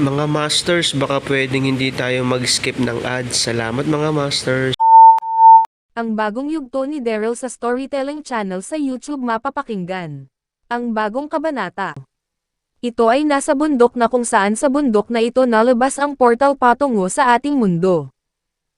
Mga Masters, baka pwedeng hindi tayo mag-skip ng ads. Salamat mga Masters. Ang bagong yugto ni Daryl sa Storytelling Channel sa YouTube mapapakinggan. Ang bagong kabanata. Ito ay nasa bundok na kung saan sa bundok na ito nalabas ang portal patungo sa ating mundo.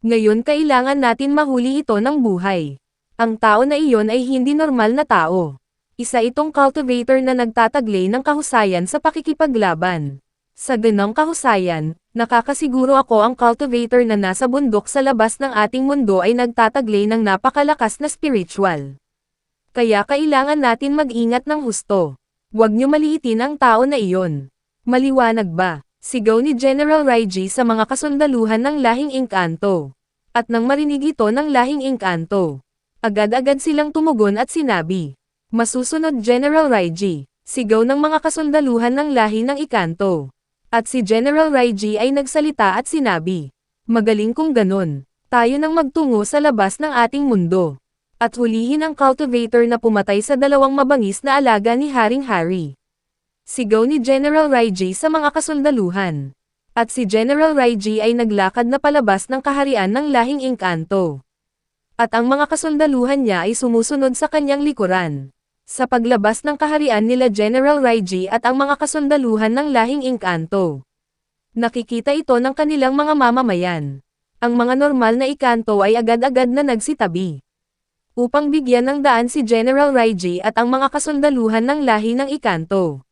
Ngayon kailangan natin mahuli ito ng buhay. Ang tao na iyon ay hindi normal na tao. Isa itong cultivator na nagtataglay ng kahusayan sa pakikipaglaban. Sa ganang kahusayan, nakakasiguro ako ang cultivator na nasa bundok sa labas ng ating mundo ay nagtataglay ng napakalakas na spiritual. Kaya kailangan natin mag-ingat ng husto. Huwag niyo maliitin ang tao na iyon. Maliwanag ba? Sigaw ni General Raiji sa mga kasundaluhan ng lahing engkanto. At nang marinig ito ng lahing engkanto, agad-agad silang tumugon at sinabi, Masusunod General Raiji, sigaw ng mga kasundaluhan ng lahi ng ikanto. At si General Raiji ay nagsalita at sinabi, Magaling kung ganon, tayo nang magtungo sa labas ng ating mundo. At hulihin ang cultivator na pumatay sa dalawang mabangis na alaga ni Haring Hari. Sigaw ni General Raiji sa mga kasundaluhan. At si General Raiji ay naglakad na palabas ng kaharian ng lahing engkanto. At ang mga kasundaluhan niya ay sumusunod sa kanyang likuran. Sa paglabas ng kaharian nila General Raiji at ang mga kasundaluhan ng lahing engkanto. Nakikita ito ng kanilang mga mamamayan. Ang mga normal na ikanto ay agad-agad na nagsitabi. Upang bigyan ng daan si General Raiji at ang mga kasundaluhan ng lahi ng ikanto.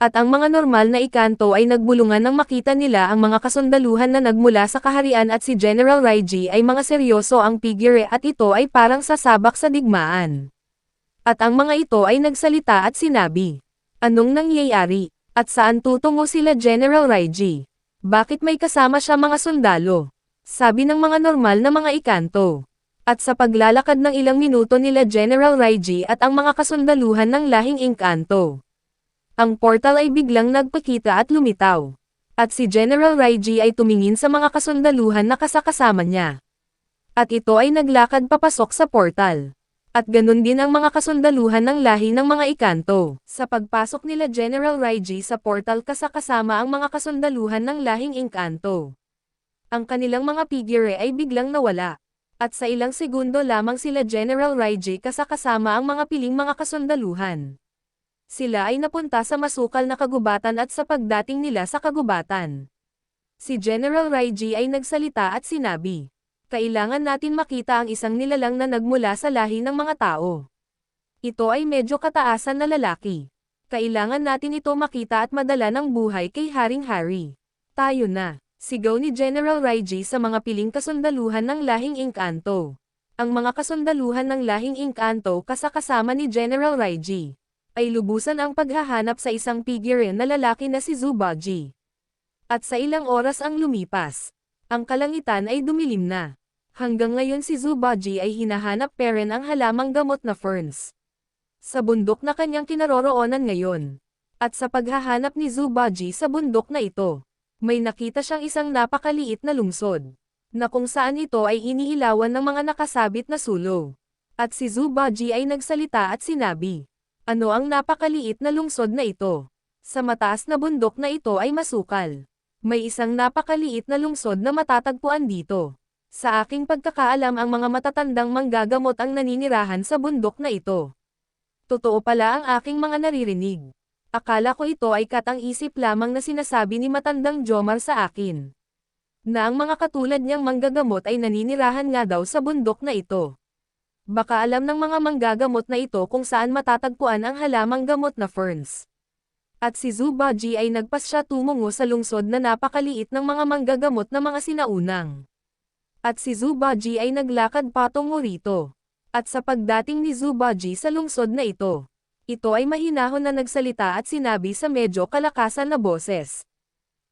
At ang mga normal na ikanto ay nagbulungan nang makita nila ang mga kasundaluhan na nagmula sa kaharian at si General Raiji ay mga seryoso ang figure at ito ay parang sasabak sa digmaan. At ang mga ito ay nagsalita at sinabi, Anong nangyayari? At saan tutungo sila General Raiji? Bakit may kasama siya mga sundalo? Sabi ng mga normal na mga ikanto. At sa paglalakad ng ilang minuto nila General Raiji at ang mga kasundaluhan ng lahing engkanto. Ang portal ay biglang nagpakita at lumitaw. At si General Raiji ay tumingin sa mga kasundaluhan na kasakasama niya. At ito ay naglakad papasok sa portal. At ganun din ang mga kasundaluhan ng lahi ng mga ikanto. Sa pagpasok nila General Raiji sa portal kasakasama ang mga kasundaluhan ng lahing engkanto. Ang kanilang mga figure ay biglang nawala. At sa ilang segundo lamang sila General Raiji kasakasama ang mga piling mga kasundaluhan. Sila ay napunta sa masukal na kagubatan at sa pagdating nila sa kagubatan. Si General Raiji ay nagsalita at sinabi, kailangan natin makita ang isang nilalang na nagmula sa lahi ng mga tao. Ito ay medyo kataasan na lalaki. Kailangan natin ito makita at madala ng buhay kay Haring Hari. Tayo na, sigaw ni General Raiji sa mga piling kasundaluhan ng lahing engkanto. Ang mga kasundaluhan ng lahing engkanto kasakasama ni General Raiji ay lubusan ang paghahanap sa isang figure na lalaki na si Zubaji. At sa ilang oras ang lumipas, ang kalangitan ay dumilim na. Hanggang ngayon si Zubaji ay hinahanap pa rin ang halamang gamot na ferns. Sa bundok na kanyang kinaroroonan ngayon. At sa paghahanap ni Zubaji sa bundok na ito, may nakita siyang isang napakaliit na lungsod. Na kung saan ito ay iniilawan ng mga nakasabit na sulo. At si Zubaji ay nagsalita at sinabi, Ano ang napakaliit na lungsod na ito? Sa mataas na bundok na ito ay masukal. May isang napakaliit na lungsod na matatagpuan dito. Sa aking pagkakaalam ang mga matatandang manggagamot ang naninirahan sa bundok na ito. Totoo pala ang aking mga naririnig. Akala ko ito ay katang isip lamang na sinasabi ni matandang Jomar sa akin. Na ang mga katulad niyang manggagamot ay naninirahan nga daw sa bundok na ito. Baka alam ng mga manggagamot na ito kung saan matatagpuan ang halamang gamot na ferns. At si Zubaji ay nagpasya tumungo sa lungsod na napakaliit ng mga manggagamot na mga sinaunang. At si Zubaji ay naglakad patungo rito. At sa pagdating ni Zubaji sa lungsod na ito, ito ay mahinahon na nagsalita at sinabi sa medyo kalakasan na boses.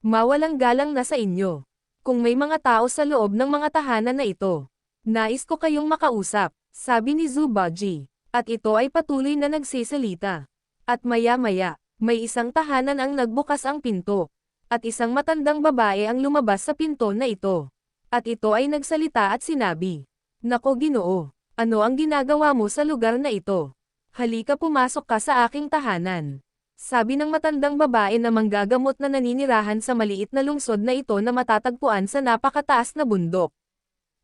Mawalang galang na sa inyo. Kung may mga tao sa loob ng mga tahanan na ito, nais ko kayong makausap, sabi ni Zubaji. At ito ay patuloy na nagsisalita. At maya-maya, may isang tahanan ang nagbukas ang pinto. At isang matandang babae ang lumabas sa pinto na ito. At ito ay nagsalita at sinabi, Nako ginoo, ano ang ginagawa mo sa lugar na ito? Halika pumasok ka sa aking tahanan. Sabi ng matandang babae na manggagamot na naninirahan sa maliit na lungsod na ito na matatagpuan sa napakataas na bundok.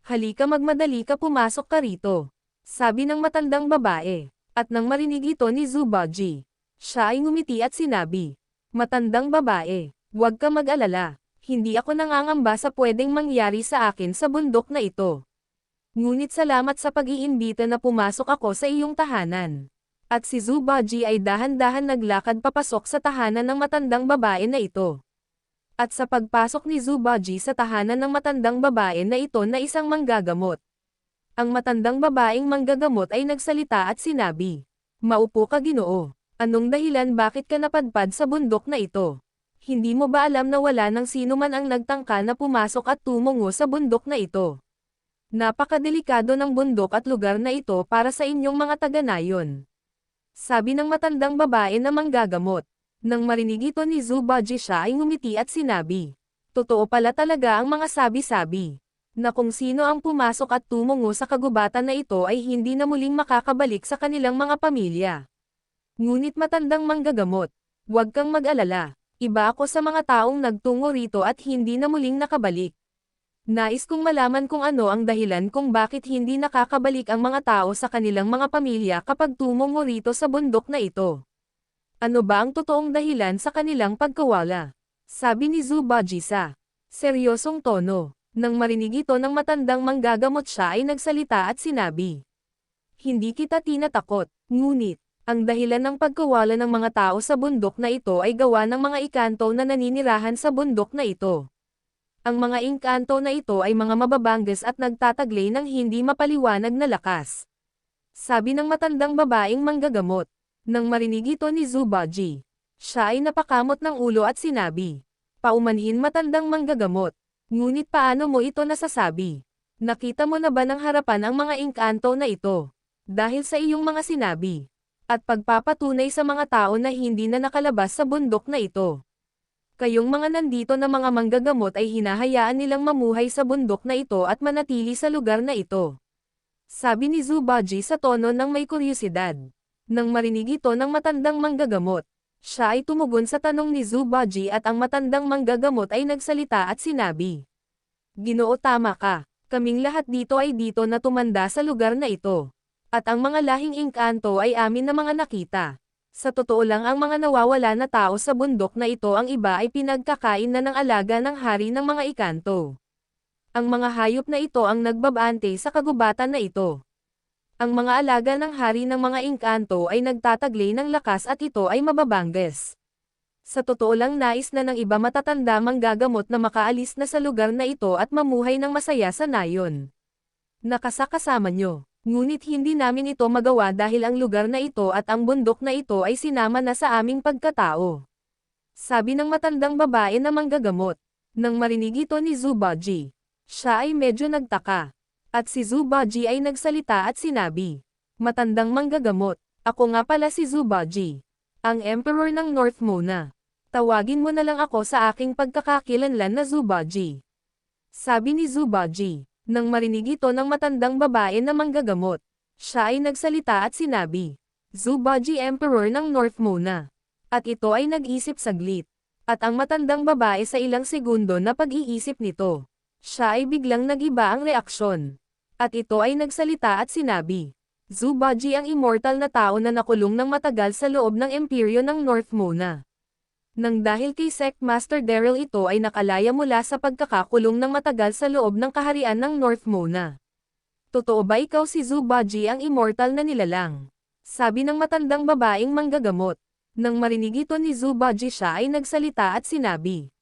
Halika magmadali ka pumasok ka rito. Sabi ng matandang babae. At nang marinig ito ni Zubaji, siya ay ngumiti at sinabi, Matandang babae, huwag ka mag-alala. Hindi ako nangangamba sa pwedeng mangyari sa akin sa bundok na ito. Ngunit salamat sa pag-iimbita na pumasok ako sa iyong tahanan. At si Zubaji ay dahan-dahan naglakad papasok sa tahanan ng matandang babae na ito. At sa pagpasok ni Zubaji sa tahanan ng matandang babae na ito na isang manggagamot. Ang matandang babaeng manggagamot ay nagsalita at sinabi, Maupo ka ginoo. Anong dahilan bakit ka napadpad sa bundok na ito? Hindi mo ba alam na wala nang sino man ang nagtangka na pumasok at tumungo sa bundok na ito? Napakadelikado ng bundok at lugar na ito para sa inyong mga taga-nayon. Sabi ng matandang babae na manggagamot. Nang marinig ito ni Zubaji siya ay ngumiti at sinabi. Totoo pala talaga ang mga sabi-sabi. Na kung sino ang pumasok at tumungo sa kagubatan na ito ay hindi na muling makakabalik sa kanilang mga pamilya. Ngunit matandang manggagamot. Huwag kang mag-alala. Iba ako sa mga taong nagtungo rito at hindi na muling nakabalik. Nais kong malaman kung ano ang dahilan kung bakit hindi nakakabalik ang mga tao sa kanilang mga pamilya kapag tumungo rito sa bundok na ito. Ano ba ang totoong dahilan sa kanilang pagkawala? Sabi ni Zubaji sa seryosong tono. Nang marinig ito ng matandang manggagamot siya ay nagsalita at sinabi. Hindi kita tinatakot, ngunit, ang dahilan ng pagkawala ng mga tao sa bundok na ito ay gawa ng mga ikanto na naninirahan sa bundok na ito. Ang mga inkanto na ito ay mga mababangges at nagtataglay ng hindi mapaliwanag na lakas. Sabi ng matandang babaeng manggagamot. Nang marinig ito ni Zubaji, siya ay napakamot ng ulo at sinabi, Paumanhin matandang manggagamot. Ngunit paano mo ito nasasabi? Nakita mo na ba ng harapan ang mga inkanto na ito? Dahil sa iyong mga sinabi. At pagpapatunay sa mga tao na hindi na nakalabas sa bundok na ito. Kayong mga nandito na mga manggagamot ay hinahayaan nilang mamuhay sa bundok na ito at manatili sa lugar na ito. Sabi ni Zubaji sa tono ng may kuryosidad. Nang marinig ito ng matandang manggagamot, siya ay tumugon sa tanong ni Zubaji at ang matandang manggagamot ay nagsalita at sinabi. Ginoo tama ka, kaming lahat dito ay dito na tumanda sa lugar na ito. At ang mga lahing inkanto ay amin na mga nakita. Sa totoo lang ang mga nawawala na tao sa bundok na ito ang iba ay pinagkakain na ng alaga ng hari ng mga ikanto. Ang mga hayop na ito ang nagbabante sa kagubatan na ito. Ang mga alaga ng hari ng mga inkanto ay nagtataglay ng lakas at ito ay mababangges. Sa totoo lang nais na ng iba matatanda manggagamot na makaalis na sa lugar na ito at mamuhay ng masaya sa nayon. Nakasakasama nyo. Ngunit hindi namin ito magawa dahil ang lugar na ito at ang bundok na ito ay sinama na sa aming pagkatao. Sabi ng matandang babae na manggagamot. Nang marinig ito ni Zubaji, siya ay medyo nagtaka. At si Zubaji ay nagsalita at sinabi, Matandang manggagamot, ako nga pala si Zubaji, ang Emperor ng North Mona. Tawagin mo na lang ako sa aking pagkakakilanlan na Zubaji. Sabi ni Zubaji, nang marinig ito ng matandang babae na manggagamot, siya ay nagsalita at sinabi, Zubaji Emperor ng North Mona. At ito ay nag-isip saglit. At ang matandang babae sa ilang segundo na pag-iisip nito, siya ay biglang nagiba ang reaksyon. At ito ay nagsalita at sinabi, Zubaji ang immortal na tao na nakulong ng matagal sa loob ng imperyo ng North Mona. Nang dahil kay Sect Master Daryl ito ay nakalaya mula sa pagkakakulong ng matagal sa loob ng kaharian ng North Mona. Totoo ba ikaw si Zubaji ang immortal na nilalang? Sabi ng matandang babaeng manggagamot. Nang marinig ito ni Zubaji siya ay nagsalita at sinabi.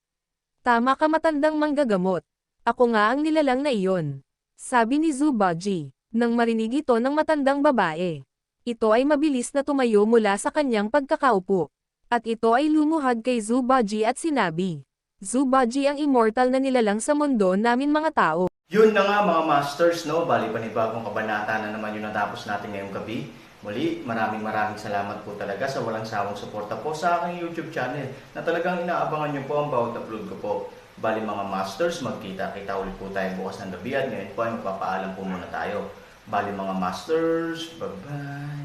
Tama ka matandang manggagamot. Ako nga ang nilalang na iyon. Sabi ni Zubaji. Nang marinig ito ng matandang babae. Ito ay mabilis na tumayo mula sa kanyang pagkakaupo. At ito ay lumuhad kay Zubaji at sinabi. Zubaji ang immortal na nilalang sa mundo namin mga tao. Yun na nga mga masters, no? Bali panibagong kabanata na naman yung natapos natin ngayong gabi. Muli, maraming maraming salamat po talaga sa walang sawang suporta po sa aking YouTube channel na talagang inaabangan nyo po ang bawat upload ko po. Bali mga masters, magkita-kita ulit po tayo bukas ng gabi at ngayon po ay magpapaalam po muna tayo. Bali mga masters, bye-bye!